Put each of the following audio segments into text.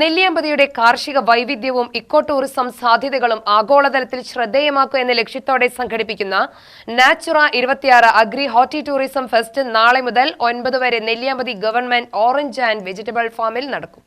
നെല്ലിയാമ്പതിയുടെ കാർഷിക വൈവിധ്യവും eco tourism സാധ്യതകളും ആഗോളതലത്തിൽ ശ്രദ്ധേയമാക്കുക എന്ന ലക്ഷ്യത്തോടെ സംഘടിപ്പിക്കുന്ന നാച്ചുറ ഇരുപത്തിയാറ് അഗ്രി ഹോട്ടി ടൂറിസം ഫെസ്റ്റ് നാളെ മുതൽ ഒൻപത് വരെ Nelliyampathy government orange and vegetable ഫാമിൽ നടക്കും.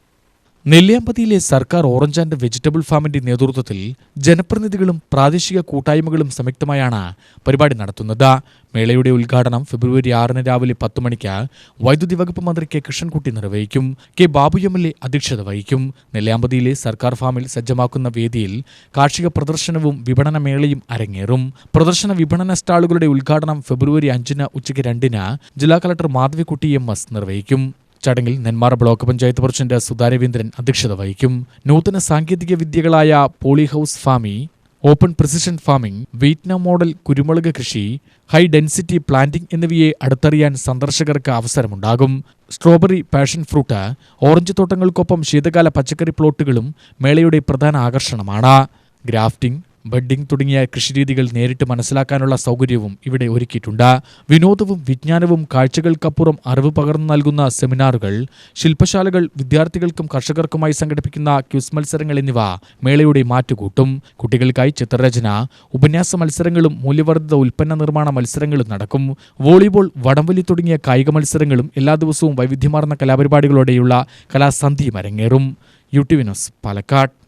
നെല്ലിയാമ്പതിയിലെ സർക്കാർ ഓറഞ്ച് ആൻഡ് വെജിറ്റബിൾ ഫാമിന്റെ നേതൃത്വത്തിൽ ജനപ്രതിനിധികളും പ്രാദേശിക കൂട്ടായ്മകളും സംയുക്തമായാണ് പരിപാടി നടത്തുന്നത്. മേളയുടെ ഉദ്ഘാടനം ഫെബ്രുവരി ആറിന് രാവിലെ പത്ത് മണിക്ക് വൈദ്യുതി വകുപ്പ് മന്ത്രി കെ കൃഷ്ണൻകുട്ടി നിർവഹിക്കും. കെ ബാബു എം എൽ അധ്യക്ഷത വഹിക്കും. നെല്ലിയാമ്പതിയിലെ സർക്കാർ ഫാമിൽ സജ്ജമാക്കുന്ന വേദിയിൽ കാർഷിക പ്രദർശനവും വിപണന മേളയും അരങ്ങേറും. പ്രദർശന വിപണന സ്റ്റാളുകളുടെ ഉദ്ഘാടനം ഫെബ്രുവരി അഞ്ചിന് ഉച്ചയ്ക്ക് രണ്ടിന് ജില്ലാ കളക്ടർ മാധവിക്കുട്ടി എം എസ് നിർവഹിക്കും. ചടങ്ങിൽ നെന്മാറ ബ്ലോക്ക് പഞ്ചായത്ത് പ്രസിഡന്റ് സുധാരവീന്ദ്രൻ അധ്യക്ഷത വഹിക്കും. നൂതന സാങ്കേതിക വിദ്യകളായ polyhouse ഫാമി open precision farming Vietnam model കുരുമുളക് കൃഷി ഹൈ ഡെൻസിറ്റി പ്ലാന്റിംഗ് എന്നിവയെ അടുത്തറിയാൻ സന്ദർശകർക്ക് അവസരമുണ്ടാകും. സ്ട്രോബെറി പാഷൻ ഫ്രൂട്ട് ഓറഞ്ച് തോട്ടങ്ങൾക്കൊപ്പം ശീതകാല പച്ചക്കറി പ്ലോട്ടുകളും മേളയുടെ പ്രധാന ആകർഷണമാണ്. ഗ്രാഫ്റ്റിംഗ് ബഡ്ഡിംഗ് തുടങ്ങിയ കൃഷിരീതികൾ നേരിട്ട് മനസ്സിലാക്കാനുള്ള സൗകര്യവും ഇവിടെ ഒരുക്കിയിട്ടുണ്ട്. വിനോദവും വിജ്ഞാനവും കാഴ്ചകൾക്കപ്പുറം അറിവ് പകർന്നു നൽകുന്ന സെമിനാറുകൾ ശില്പശാലകൾ വിദ്യാർത്ഥികൾക്കും കർഷകർക്കുമായി സംഘടിപ്പിക്കുന്ന ക്യൂസ് മത്സരങ്ങൾ എന്നിവ മേളയുടെ മാറ്റുകൂട്ടും. കുട്ടികൾക്കായി ചിത്രരചന ഉപന്യാസ മത്സരങ്ങളും മൂല്യവർദ്ധിത ഉൽപ്പന്ന നിർമ്മാണ മത്സരങ്ങളും നടക്കും. വോളിബോൾ വടംവലി തുടങ്ങിയ കായിക മത്സരങ്ങളും എല്ലാ ദിവസവും വൈവിധ്യമാർന്ന കലാപരിപാടികളോടെയുള്ള കലാസന്ധിയും അരങ്ങേറും. U T Vinod Palakkad.